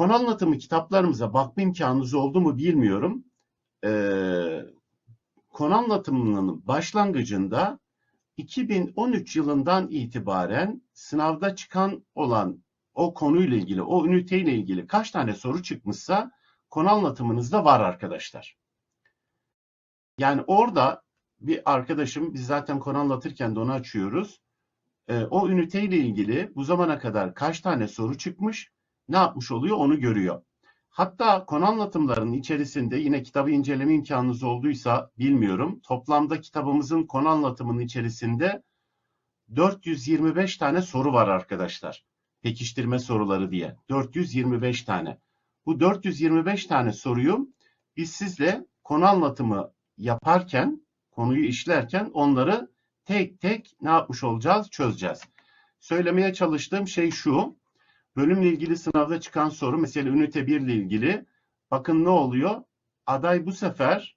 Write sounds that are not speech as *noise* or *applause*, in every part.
Konu anlatımı kitaplarımıza bakma imkanınız oldu mu bilmiyorum. Ee, konu anlatımının başlangıcında 2013 yılından itibaren sınavda çıkan olan o konuyla ilgili, o üniteyle ilgili kaç tane soru çıkmışsa konu anlatımınızda var arkadaşlar. Yani orada bir arkadaşım, biz zaten konu anlatırken de onu açıyoruz. Ee, o üniteyle ilgili bu zamana kadar kaç tane soru çıkmış, ne yapmış oluyor onu görüyor. Hatta konu anlatımlarının içerisinde yine kitabı inceleme imkanınız olduysa bilmiyorum. Toplamda kitabımızın konu anlatımının içerisinde 425 tane soru var arkadaşlar. Pekiştirme soruları diye. 425 tane. Bu 425 tane soruyu biz sizle konu anlatımı yaparken, konuyu işlerken onları tek tek ne yapmış olacağız? Çözeceğiz. Söylemeye çalıştığım şey şu. Bölümle ilgili sınavda çıkan soru mesela ünite 1 ile ilgili bakın ne oluyor? Aday bu sefer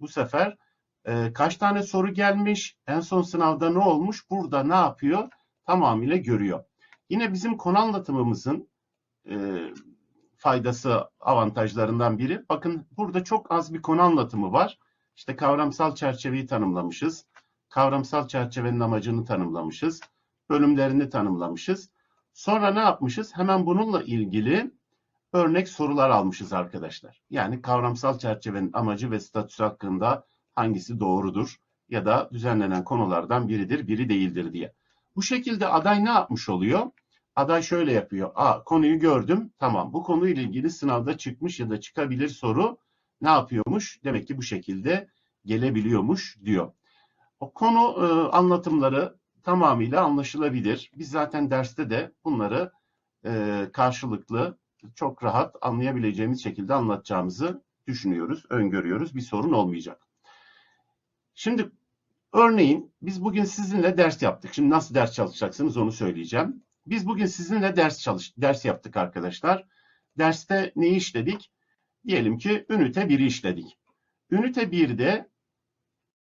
bu sefer e, kaç tane soru gelmiş? En son sınavda ne olmuş? Burada ne yapıyor? Tamamıyla görüyor. Yine bizim konu anlatımımızın e, faydası, avantajlarından biri. Bakın burada çok az bir konu anlatımı var. İşte kavramsal çerçeveyi tanımlamışız. Kavramsal çerçevenin amacını tanımlamışız. Bölümlerini tanımlamışız. Sonra ne yapmışız? Hemen bununla ilgili örnek sorular almışız arkadaşlar. Yani kavramsal çerçevenin amacı ve statüsü hakkında hangisi doğrudur ya da düzenlenen konulardan biridir, biri değildir diye. Bu şekilde aday ne yapmış oluyor? Aday şöyle yapıyor. A konuyu gördüm. Tamam. Bu konuyla ilgili sınavda çıkmış ya da çıkabilir soru ne yapıyormuş? Demek ki bu şekilde gelebiliyormuş diyor. O konu e, anlatımları tamamıyla anlaşılabilir. Biz zaten derste de bunları e, karşılıklı çok rahat anlayabileceğimiz şekilde anlatacağımızı düşünüyoruz, öngörüyoruz. Bir sorun olmayacak. Şimdi örneğin biz bugün sizinle ders yaptık. Şimdi nasıl ders çalışacaksınız onu söyleyeceğim. Biz bugün sizinle ders çalış ders yaptık arkadaşlar. Derste neyi işledik? Diyelim ki ünite 1'i işledik. Ünite 1'de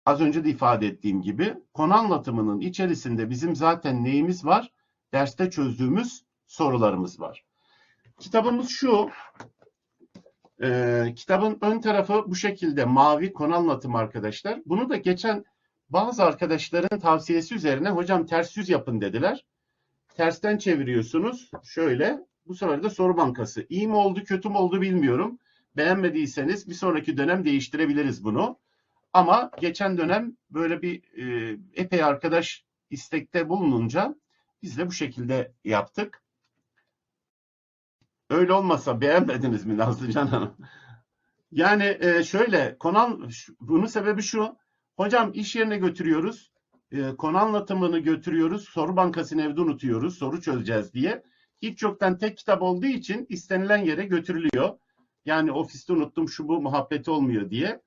az önce de ifade ettiğim gibi konu anlatımının içerisinde bizim zaten neyimiz var? Derste çözdüğümüz sorularımız var. Kitabımız şu. E, kitabın ön tarafı bu şekilde mavi konu anlatımı arkadaşlar. Bunu da geçen bazı arkadaşların tavsiyesi üzerine hocam ters yüz yapın dediler. Tersten çeviriyorsunuz. Şöyle. Bu sefer de soru bankası. İyi mi oldu kötü mü oldu bilmiyorum. Beğenmediyseniz bir sonraki dönem değiştirebiliriz bunu. Ama geçen dönem böyle bir e, epey arkadaş istekte bulununca biz de bu şekilde yaptık. Öyle olmasa beğenmediniz mi Nazlıcan Hanım? Yani e, şöyle konan bunun sebebi şu. Hocam iş yerine götürüyoruz. E, konu anlatımını götürüyoruz. Soru bankasını evde unutuyoruz. Soru çözeceğiz diye. Hiç yoktan tek kitap olduğu için istenilen yere götürülüyor. Yani ofiste unuttum şu bu muhabbeti olmuyor diye.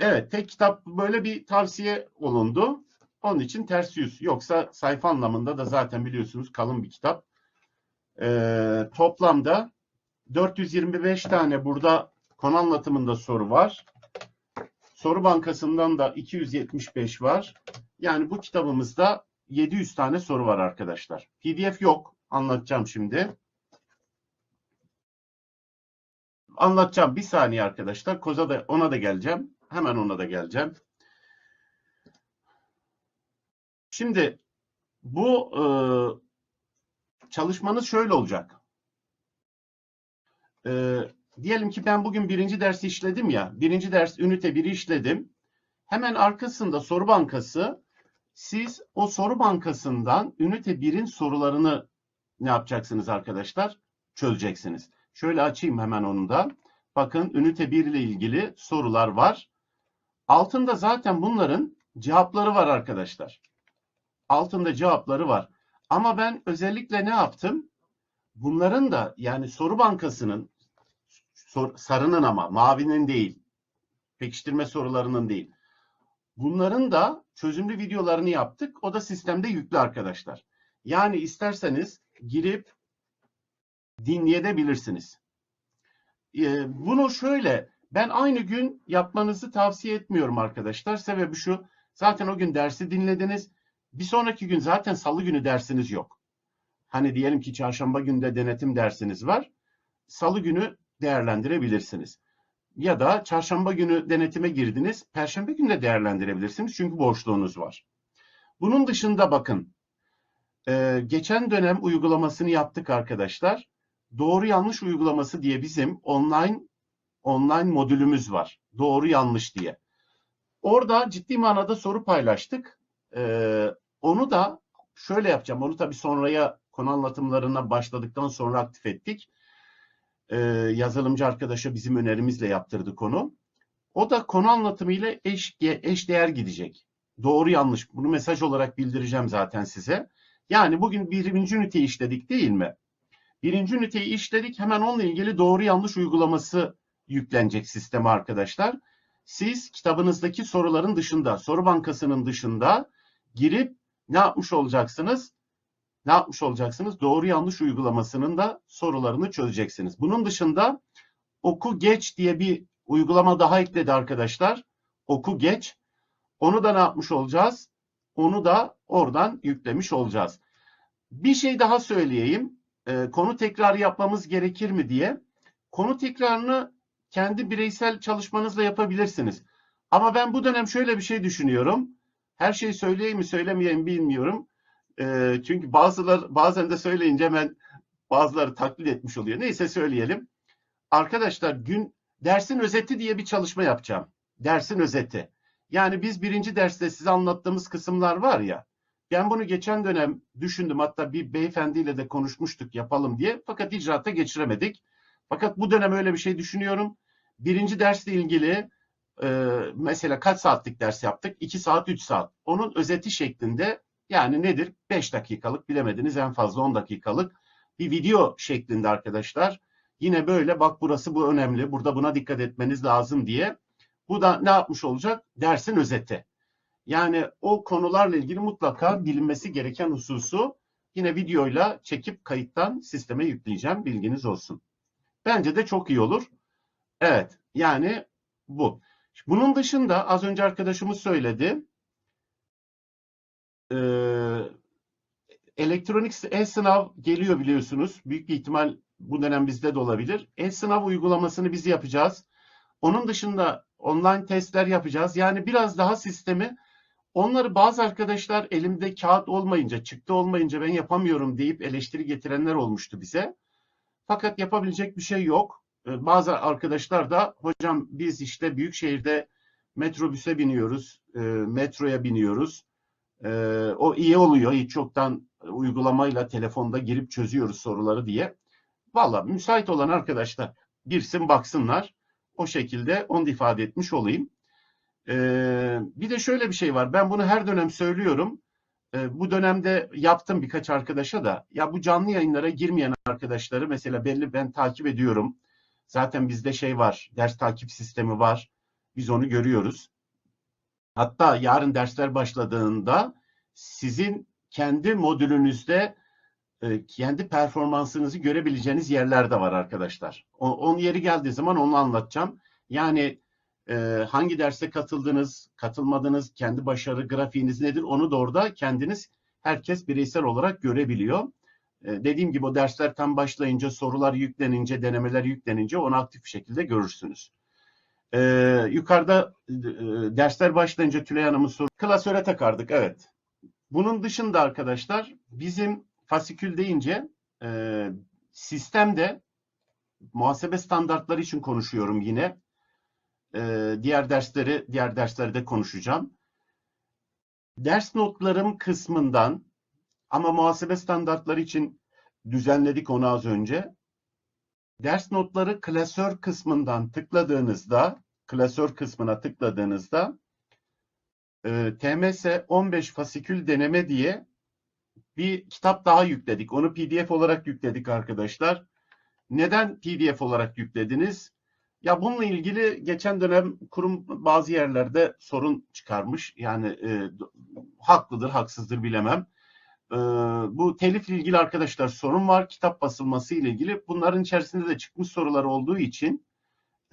Evet tek kitap böyle bir tavsiye olundu. Onun için ters yüz. Yoksa sayfa anlamında da zaten biliyorsunuz kalın bir kitap. Ee, toplamda 425 tane burada konu anlatımında soru var. Soru bankasından da 275 var. Yani bu kitabımızda 700 tane soru var arkadaşlar. PDF yok. Anlatacağım şimdi. Anlatacağım bir saniye arkadaşlar. Koza da ona da geleceğim. Hemen ona da geleceğim. Şimdi bu e, çalışmanız şöyle olacak. E, diyelim ki ben bugün birinci dersi işledim ya. Birinci ders ünite biri işledim. Hemen arkasında soru bankası. Siz o soru bankasından ünite 1'in sorularını ne yapacaksınız arkadaşlar? Çözeceksiniz. Şöyle açayım hemen onu da. Bakın ünite 1 ile ilgili sorular var. Altında zaten bunların cevapları var arkadaşlar. Altında cevapları var. Ama ben özellikle ne yaptım? Bunların da yani soru bankasının sarının ama mavinin değil. Pekiştirme sorularının değil. Bunların da çözümlü videolarını yaptık. O da sistemde yüklü arkadaşlar. Yani isterseniz girip dinleyebilirsiniz. Ee, bunu şöyle ben aynı gün yapmanızı tavsiye etmiyorum arkadaşlar. Sebebi şu. Zaten o gün dersi dinlediniz. Bir sonraki gün zaten salı günü dersiniz yok. Hani diyelim ki çarşamba günde denetim dersiniz var. salı günü değerlendirebilirsiniz. Ya da çarşamba günü denetime girdiniz, perşembe günü de değerlendirebilirsiniz çünkü boşluğunuz var. Bunun dışında bakın, e, geçen dönem uygulamasını yaptık arkadaşlar. Doğru yanlış uygulaması diye bizim online online modülümüz var. Doğru yanlış diye. Orada ciddi manada soru paylaştık. Ee, onu da şöyle yapacağım. Onu tabii sonraya konu anlatımlarına başladıktan sonra aktif ettik. Ee, yazılımcı arkadaşa bizim önerimizle yaptırdı konu. O da konu anlatımıyla eş, eş değer gidecek. Doğru yanlış. Bunu mesaj olarak bildireceğim zaten size. Yani bugün birinci üniteyi işledik değil mi? Birinci üniteyi işledik. Hemen onunla ilgili doğru yanlış uygulaması yüklenecek sisteme arkadaşlar. Siz kitabınızdaki soruların dışında, soru bankasının dışında girip ne yapmış olacaksınız? Ne yapmış olacaksınız? Doğru yanlış uygulamasının da sorularını çözeceksiniz. Bunun dışında oku geç diye bir uygulama daha ekledi arkadaşlar. Oku geç. Onu da ne yapmış olacağız? Onu da oradan yüklemiş olacağız. Bir şey daha söyleyeyim. Ee, konu tekrar yapmamız gerekir mi diye. Konu tekrarını kendi bireysel çalışmanızla yapabilirsiniz. Ama ben bu dönem şöyle bir şey düşünüyorum. Her şeyi söyleyeyim mi söylemeyeyim bilmiyorum. E, çünkü bazılar bazen de söyleyince hemen bazıları taklit etmiş oluyor. Neyse söyleyelim. Arkadaşlar gün dersin özeti diye bir çalışma yapacağım. Dersin özeti. Yani biz birinci derste size anlattığımız kısımlar var ya. Ben bunu geçen dönem düşündüm. Hatta bir beyefendiyle de konuşmuştuk yapalım diye. Fakat icraata geçiremedik. Fakat bu dönem öyle bir şey düşünüyorum. Birinci dersle ilgili e, mesela kaç saatlik ders yaptık? 2 saat, 3 saat. Onun özeti şeklinde yani nedir? 5 dakikalık bilemediniz en fazla 10 dakikalık bir video şeklinde arkadaşlar. Yine böyle bak burası bu önemli. Burada buna dikkat etmeniz lazım diye. Bu da ne yapmış olacak? Dersin özeti. Yani o konularla ilgili mutlaka bilinmesi gereken hususu yine videoyla çekip kayıttan sisteme yükleyeceğim. Bilginiz olsun. Bence de çok iyi olur. Evet, yani bu. Bunun dışında az önce arkadaşımız söyledi. Ee, elektronik e-sınav geliyor biliyorsunuz. Büyük bir ihtimal bu dönem bizde de olabilir. E-sınav uygulamasını biz yapacağız. Onun dışında online testler yapacağız. Yani biraz daha sistemi onları bazı arkadaşlar elimde kağıt olmayınca, çıktı olmayınca ben yapamıyorum deyip eleştiri getirenler olmuştu bize. Fakat yapabilecek bir şey yok. Ee, bazı arkadaşlar da hocam biz işte büyük şehirde metrobüse biniyoruz, e, metroya biniyoruz. E, o iyi oluyor. Hiç çoktan uygulamayla telefonda girip çözüyoruz soruları diye. Valla müsait olan arkadaşlar girsin baksınlar. O şekilde onu ifade etmiş olayım. E, bir de şöyle bir şey var. Ben bunu her dönem söylüyorum. E, bu dönemde yaptım birkaç arkadaşa da. Ya bu canlı yayınlara girmeyen arkadaşları mesela belli ben takip ediyorum. Zaten bizde şey var. Ders takip sistemi var. Biz onu görüyoruz. Hatta yarın dersler başladığında sizin kendi modülünüzde e, kendi performansınızı görebileceğiniz yerler de var arkadaşlar. Onun yeri geldiği zaman onu anlatacağım. Yani e, hangi derse katıldınız, katılmadınız, kendi başarı grafiğiniz nedir onu da orada kendiniz herkes bireysel olarak görebiliyor. E, dediğim gibi o dersler tam başlayınca, sorular yüklenince, denemeler yüklenince onu aktif bir şekilde görürsünüz. E, yukarıda e, dersler başlayınca Tülay Hanım'ın soru klasöre takardık. Evet. Bunun dışında arkadaşlar bizim fasikül deyince e, sistemde muhasebe standartları için konuşuyorum yine. E, diğer dersleri diğer derslerde konuşacağım. Ders notlarım kısmından ama muhasebe standartları için düzenledik onu az önce. Ders notları klasör kısmından tıkladığınızda, klasör kısmına tıkladığınızda e, TMS 15 fasikül deneme diye bir kitap daha yükledik. Onu PDF olarak yükledik arkadaşlar. Neden PDF olarak yüklediniz? Ya bununla ilgili geçen dönem kurum bazı yerlerde sorun çıkarmış. Yani e, haklıdır, haksızdır bilemem. E, bu telifle ilgili arkadaşlar sorun var. Kitap basılması ile ilgili. Bunların içerisinde de çıkmış sorular olduğu için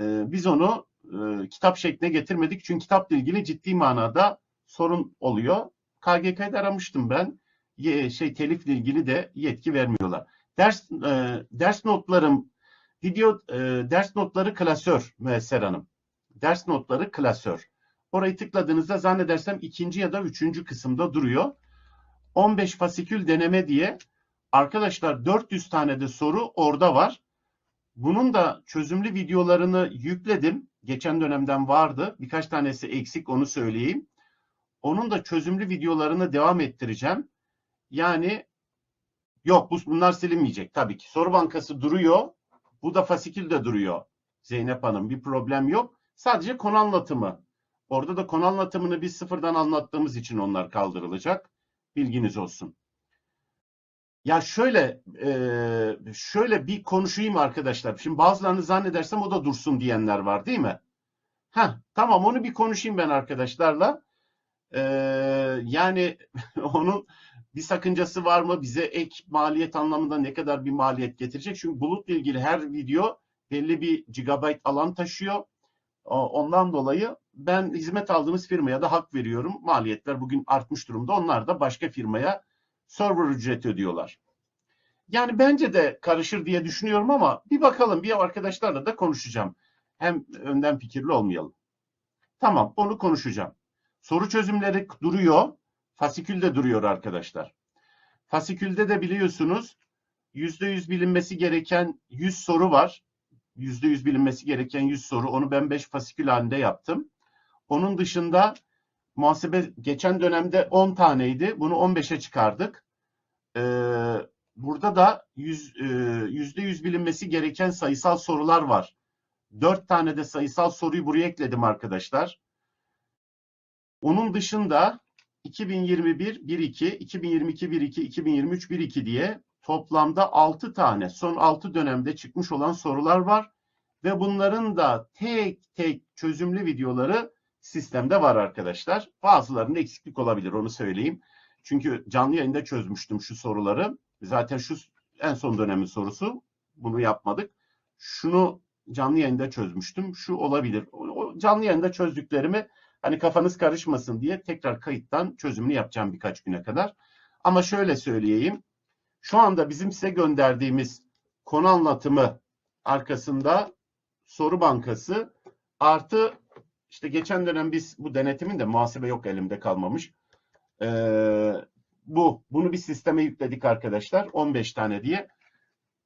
e, biz onu e, kitap şekline getirmedik. Çünkü kitapla ilgili ciddi manada sorun oluyor. KGK'da aramıştım ben. Ye, şey telifle ilgili de yetki vermiyorlar. Ders e, ders notlarım Video e, ders notları klasör Müesser Hanım. Ders notları klasör. Orayı tıkladığınızda zannedersem ikinci ya da üçüncü kısımda duruyor. 15 fasikül deneme diye arkadaşlar 400 tane de soru orada var. Bunun da çözümlü videolarını yükledim. Geçen dönemden vardı. Birkaç tanesi eksik onu söyleyeyim. Onun da çözümlü videolarını devam ettireceğim. Yani yok bu- bunlar silinmeyecek tabii ki. Soru bankası duruyor. Bu da fasikül de duruyor. Zeynep Hanım bir problem yok. Sadece konu anlatımı. Orada da konu anlatımını biz sıfırdan anlattığımız için onlar kaldırılacak. Bilginiz olsun. Ya şöyle e, şöyle bir konuşayım arkadaşlar. Şimdi bazılarını zannedersem o da dursun diyenler var değil mi? Ha tamam onu bir konuşayım ben arkadaşlarla. E, yani *laughs* onun bir sakıncası var mı? Bize ek maliyet anlamında ne kadar bir maliyet getirecek? Çünkü bulutla ilgili her video belli bir gigabayt alan taşıyor. Ondan dolayı ben hizmet aldığımız firmaya da hak veriyorum. Maliyetler bugün artmış durumda. Onlar da başka firmaya server ücreti ödüyorlar. Yani bence de karışır diye düşünüyorum ama bir bakalım bir arkadaşlarla da konuşacağım. Hem önden fikirli olmayalım. Tamam onu konuşacağım. Soru çözümleri duruyor. Fasikül de duruyor arkadaşlar. Fasikülde de biliyorsunuz %100 bilinmesi gereken 100 soru var. %100 bilinmesi gereken 100 soru. Onu ben 5 fasikül halinde yaptım. Onun dışında muhasebe geçen dönemde 10 taneydi. Bunu 15'e çıkardık. Ee, burada da 100, e, %100 bilinmesi gereken sayısal sorular var. 4 tane de sayısal soruyu buraya ekledim arkadaşlar. Onun dışında 2021 1-2, 2022 1-2, 2023 1-2 diye toplamda 6 tane son 6 dönemde çıkmış olan sorular var. Ve bunların da tek tek çözümlü videoları sistemde var arkadaşlar. Bazılarında eksiklik olabilir onu söyleyeyim. Çünkü canlı yayında çözmüştüm şu soruları. Zaten şu en son dönemin sorusu. Bunu yapmadık. Şunu canlı yayında çözmüştüm. Şu olabilir. O canlı yayında çözdüklerimi hani kafanız karışmasın diye tekrar kayıttan çözümünü yapacağım birkaç güne kadar. Ama şöyle söyleyeyim. Şu anda bizim size gönderdiğimiz konu anlatımı arkasında soru bankası artı işte geçen dönem biz bu denetimin de muhasebe yok elimde kalmamış. Ee, bu. Bunu bir sisteme yükledik arkadaşlar. 15 tane diye.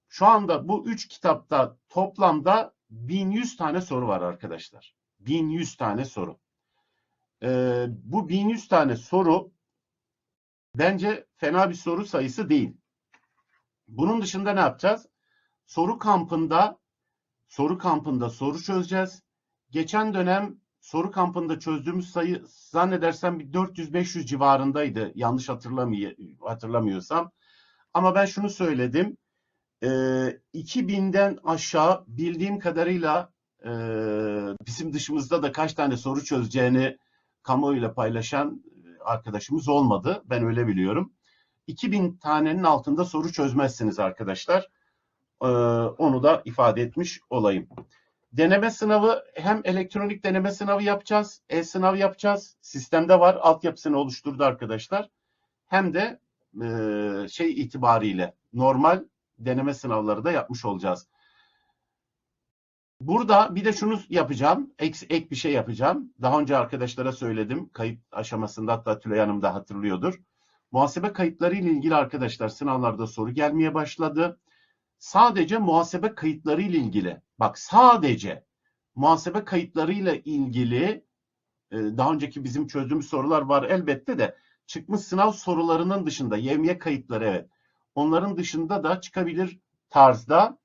Şu anda bu 3 kitapta toplamda 1100 tane soru var arkadaşlar. 1100 tane soru. Ee, bu 1100 tane soru bence fena bir soru sayısı değil. Bunun dışında ne yapacağız? Soru kampında soru kampında soru çözeceğiz. Geçen dönem soru kampında çözdüğümüz sayı zannedersem bir 400-500 civarındaydı. Yanlış hatırlamıyorsam. Ama ben şunu söyledim. Ee, 2000'den aşağı bildiğim kadarıyla e, bizim dışımızda da kaç tane soru çözeceğini kamuoyuyla paylaşan e, arkadaşımız olmadı. Ben öyle biliyorum. 2000 tanenin altında soru çözmezsiniz arkadaşlar. Ee, onu da ifade etmiş olayım. Deneme sınavı hem elektronik deneme sınavı yapacağız, e-sınav yapacağız. Sistemde var, altyapısını oluşturdu arkadaşlar. Hem de e, şey itibariyle normal deneme sınavları da yapmış olacağız. Burada bir de şunu yapacağım. Ek, ek bir şey yapacağım. Daha önce arkadaşlara söyledim. Kayıt aşamasında hatta Tülay Hanım da hatırlıyordur. Muhasebe kayıtları ile ilgili arkadaşlar sınavlarda soru gelmeye başladı. Sadece muhasebe kayıtları ile ilgili. Bak sadece muhasebe kayıtları ile ilgili e, daha önceki bizim çözdüğümüz sorular var elbette de çıkmış sınav sorularının dışında yevmiye kayıtları evet. Onların dışında da çıkabilir tarzda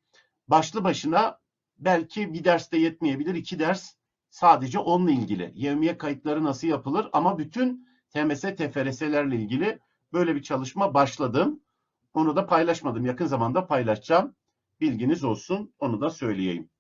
başlı başına belki bir derste yetmeyebilir. iki ders sadece onunla ilgili. Yevmiye kayıtları nasıl yapılır ama bütün TMS, TFRS'lerle ilgili böyle bir çalışma başladım. Onu da paylaşmadım. Yakın zamanda paylaşacağım. Bilginiz olsun. Onu da söyleyeyim.